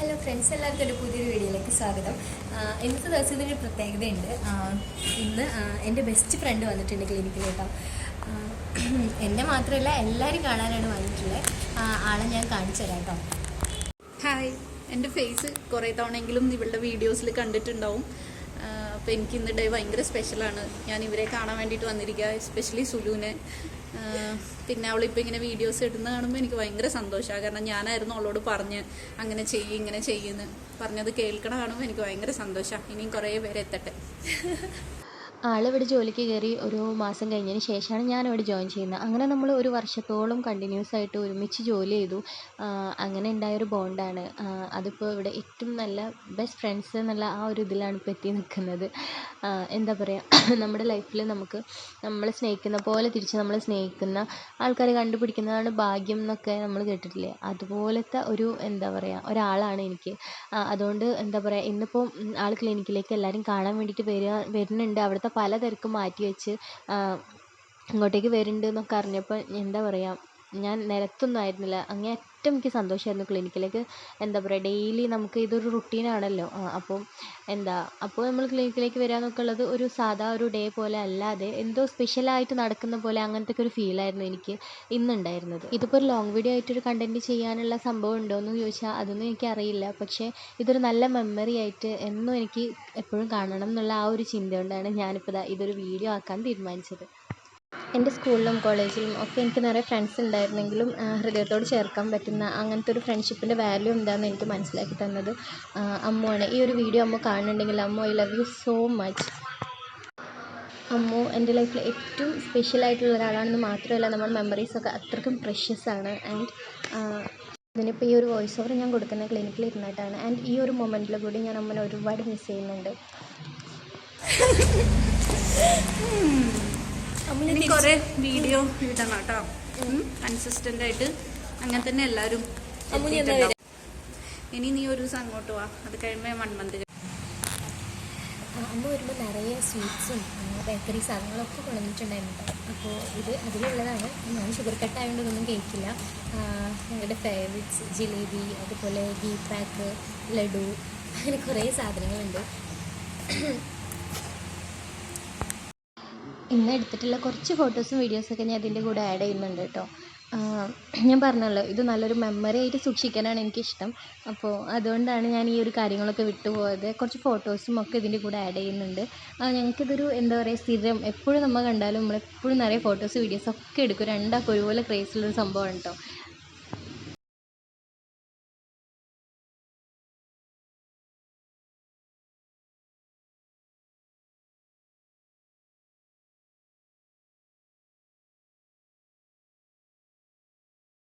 Hello friends എല്ലാവർക്കും ഒരു പുതിയൊരു വീഡിയോയിലേക്ക് സ്വാഗതം. ഇന്നത്തെ ഒരു പ്രത്യേകതയുണ്ട്. ഇന്ന് എന്റെ ബെസ്റ്റ് ഫ്രണ്ട് വന്നിട്ടുണ്ട് ക്ലിനിക്കിൽ കേട്ടോ. എന്നെ മാത്രമല്ല എല്ലാവരും കാണാനാണ് വന്നിട്ടുള്ളത്. ആളെ ഞാൻ കാണിച്ചു തരാം കേട്ടോ. ഹായ് എന്റെ ഫേസ് കുറേ തവണയെങ്കിലും ഇവളുടെ വീഡിയോസിൽ കണ്ടിട്ടുണ്ടാവും. അപ്പോൾ എനിക്ക് ഇന്ന് ഡേ ഭയങ്കര സ്പെഷ്യലാണ് ഞാൻ ഇവരെ കാണാൻ വേണ്ടിയിട്ട് വന്നിരിക്കുക എസ്പെഷ്യലി സുലുവിനെ. പിന്നെ അവളിപ്പോൾ ഇങ്ങനെ വീഡിയോസ് ഇടുന്ന കാണുമ്പോൾ എനിക്ക് ഭയങ്കര സന്തോഷമാണ് കാരണം ഞാനായിരുന്നു അവളോട് പറഞ്ഞ് അങ്ങനെ ചെയ്യും ഇങ്ങനെ ചെയ്യുന്നു പറഞ്ഞത് കേൾക്കണ കാണുമ്പോൾ എനിക്ക് ഭയങ്കര സന്തോഷമാണ് ഇനിയും കുറേ പേര് എത്തട്ടെ. ആളിവിടെ ജോലിക്ക് കയറി ഒരു മാസം കഴിഞ്ഞതിന് ശേഷമാണ് ഞാനിവിടെ ജോയിൻ ചെയ്യുന്നത്. അങ്ങനെ നമ്മൾ ഒരു വർഷത്തോളം കണ്ടിന്യൂസ് ആയിട്ട് ഒരുമിച്ച് ജോലി ചെയ്തു. അങ്ങനെ ഉണ്ടായൊരു ബോണ്ടാണ് അതിപ്പോൾ ഇവിടെ ഏറ്റവും നല്ല ബെസ്റ്റ് ഫ്രണ്ട്സ് എന്നുള്ള ആ ഒരു ഇതിലാണ് ഇപ്പോൾ എത്തി നിൽക്കുന്നത്. എന്താ പറയുക നമ്മുടെ ലൈഫിൽ നമുക്ക് നമ്മളെ സ്നേഹിക്കുന്ന പോലെ തിരിച്ച് നമ്മളെ സ്നേഹിക്കുന്ന ആൾക്കാരെ കണ്ടുപിടിക്കുന്നതാണ് ഭാഗ്യം എന്നൊക്കെ നമ്മൾ കേട്ടിട്ടില്ലേ? അതുപോലത്തെ ഒരു എന്താ പറയുക ഒരാളാണ് എനിക്ക്. അതുകൊണ്ട് എന്താ പറയുക ഇന്നിപ്പോൾ ആൾ ക്ലിനിക്കിലേക്ക് എല്ലാവരും കാണാൻ വേണ്ടിയിട്ട് വരിക വരുന്നുണ്ട്. അവിടുത്തെ പല തിരക്കും മാറ്റി വെച്ച് ഇങ്ങോട്ടേക്ക് വരുന്നുണ്ട് എന്നൊക്കെ അറിഞ്ഞപ്പോൾ എന്താ പറയുക ഞാൻ നിലത്തൊന്നും അങ്ങേയറ്റം എനിക്ക് സന്തോഷമായിരുന്നു ക്ലിനിക്കിലേക്ക്. എന്താ പറയുക ഡെയിലി നമുക്ക് ഇതൊരു റുട്ടീനാണല്ലോ അപ്പം എന്താ അപ്പോൾ നമ്മൾ ക്ലിനിക്കിലേക്ക് വരിക എന്നൊക്കെ ഉള്ളത് ഒരു സാധാ ഒരു ഡേ പോലെ അല്ലാതെ എന്തോ സ്പെഷ്യലായിട്ട് നടക്കുന്ന പോലെ അങ്ങനത്തെ ഒരു ഫീലായിരുന്നു എനിക്ക് ഇന്നുണ്ടായിരുന്നത്. ഇതിപ്പോൾ ഒരു ലോങ് വീഡിയോ ആയിട്ടൊരു കണ്ടന്റ് ചെയ്യാനുള്ള സംഭവം ഉണ്ടോ എന്ന് ചോദിച്ചാൽ അതൊന്നും എനിക്കറിയില്ല. പക്ഷേ ഇതൊരു നല്ല മെമ്മറി ആയിട്ട് എന്നും എനിക്ക് എപ്പോഴും കാണണം എന്നുള്ള ആ ഒരു ചിന്ത കൊണ്ടാണ് ഞാനിപ്പോൾ ഇതൊരു വീഡിയോ ആക്കാൻ തീരുമാനിച്ചത്. എന്റെ സ്കൂളിലും കോളേജിലും ഒക്കെ എനിക്ക് നിറയെ ഫ്രണ്ട്സ് ഉണ്ടായിരുന്നെങ്കിലും ഹൃദയത്തോട് ചേർക്കാൻ പറ്റുന്ന അങ്ങനത്തെ ഒരു ഫ്രണ്ട്ഷിപ്പിന്റെ വാല്യൂ എന്താണെന്ന് എനിക്ക് മനസ്സിലാക്കി തന്നത് അമ്മുവാണ്. ഈ ഒരു വീഡിയോ അമ്മ കാണുന്നുണ്ടെങ്കിൽ Ammu I love you so much Ammu എന്റെ ലൈഫിൽ ഏറ്റവും സ്പെഷ്യൽ ആയിട്ടുള്ള ഒരാളാണെന്ന് മാത്രമല്ല നമ്മുടെ മെമ്മറീസൊക്കെ അത്രയ്ക്കും പ്രഷ്യസ് ആണ്. ആൻഡ് ഇതിനിപ്പോൾ ഈ ഒരു വോയിസ് ഓവർ ഞാൻ കൊടുക്കുന്ന ക്ലിനിക്കിൽ ഇരുന്നിട്ടാണ്. ആൻഡ് ഈ ഒരു മൊമെന്റിൽ കൂടി ഞാൻ അമ്മനെ ഒരുപാട് മിസ് ചെയ്യുന്നുണ്ട്. കുറേ വീഡിയോ ഇടണം കേട്ടോ കൺസിസ്റ്റന്റ് ആയിട്ട് അങ്ങനെ തന്നെ എല്ലാരും. ഇനി നീ ഒരു ദിവസം അങ്ങോട്ട് വാ. അത് കഴിയുമ്പോൾ വൺ മന്ത് അമ്മ വരുമ്പോൾ നിറയെ സ്വീറ്റ്സും ബേക്കറി സാധനങ്ങളൊക്കെ കൊണ്ടുവന്നിട്ടുണ്ടായിരുന്നു. കേട്ടോ അപ്പോൾ ഇത് അതിലുള്ളതാണ്. ഞാൻ ഷുഗർ കട്ടായതുകൊണ്ട് ഇതൊന്നും കഴിക്കില്ല. ആ, ഞങ്ങളുടെ ഫേവറേറ്റ്സ് ജിലേബി അതുപോലെ ഗീ പാക്ക് ലഡു അങ്ങനെ കുറേ സാധനങ്ങളുണ്ട്. ഇന്ന് എടുത്തിട്ടുള്ള കുറച്ച് ഫോട്ടോസും വീഡിയോസൊക്കെ ഞാൻ ഇതിന്റെ കൂടെ ആഡ് ചെയ്യുന്നുണ്ട് കേട്ടോ ഞാൻ പറഞ്ഞല്ലോ ഇത് നല്ലൊരു മെമ്മറി ആയിട്ട് സൂക്ഷിക്കാനാണ് എനിക്കിഷ്ടം. അപ്പോൾ അതുകൊണ്ടാണ് ഞാൻ ഈ ഒരു കാര്യങ്ങളൊക്കെ വിട്ടുപോയത്. കുറച്ച് ഫോട്ടോസും ഒക്കെ ഇതിന്റെ കൂടെ ആഡ് ചെയ്യുന്നുണ്ട്. ഞങ്ങൾക്ക് ഞങ്ങൾക്കിതൊരു എന്താ പറയുക സ്ഥിരം എപ്പോഴും നമ്മൾ കണ്ടാലും നമ്മളെപ്പോഴും നിറയെ ഫോട്ടോസ് വീഡിയോസ് ഒക്കെ എടുക്കും. രണ്ടാൾക്കും ഒരുപോലെ ക്രേസിലുള്ള സംഭവമാണ് കേട്ടോ